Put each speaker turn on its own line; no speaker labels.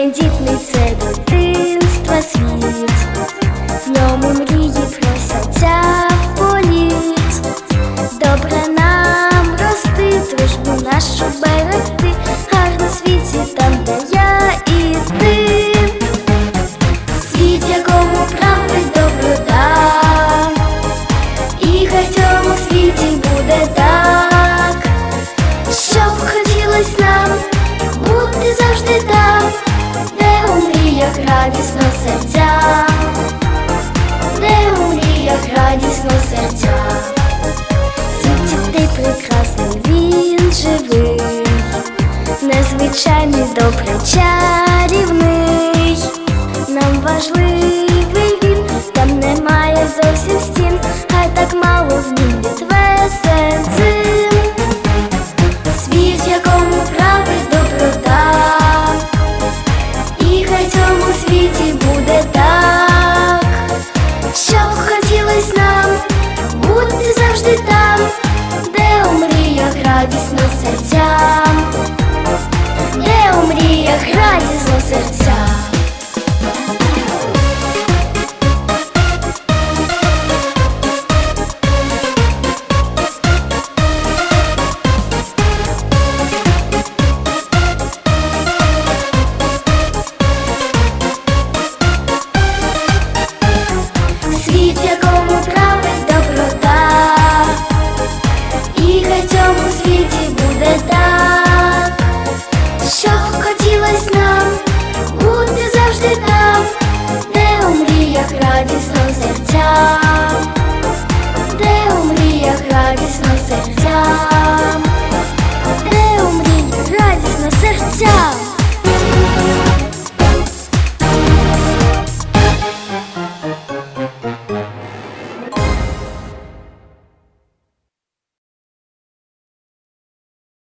тендітний це дитинства світ, в ньому мрії просяться в політ, добре нам рости дружбу нашу. Незвичайний, добрий, чарівний. Нам важливий він, там немає зовсім стін, хай так мало в нім відвесен. Світ, якому править доброта, і хай цьому світі буде так, щоб хотілось нам бути завжди там, де у мріях радісно серцям, І цьому світі буде так.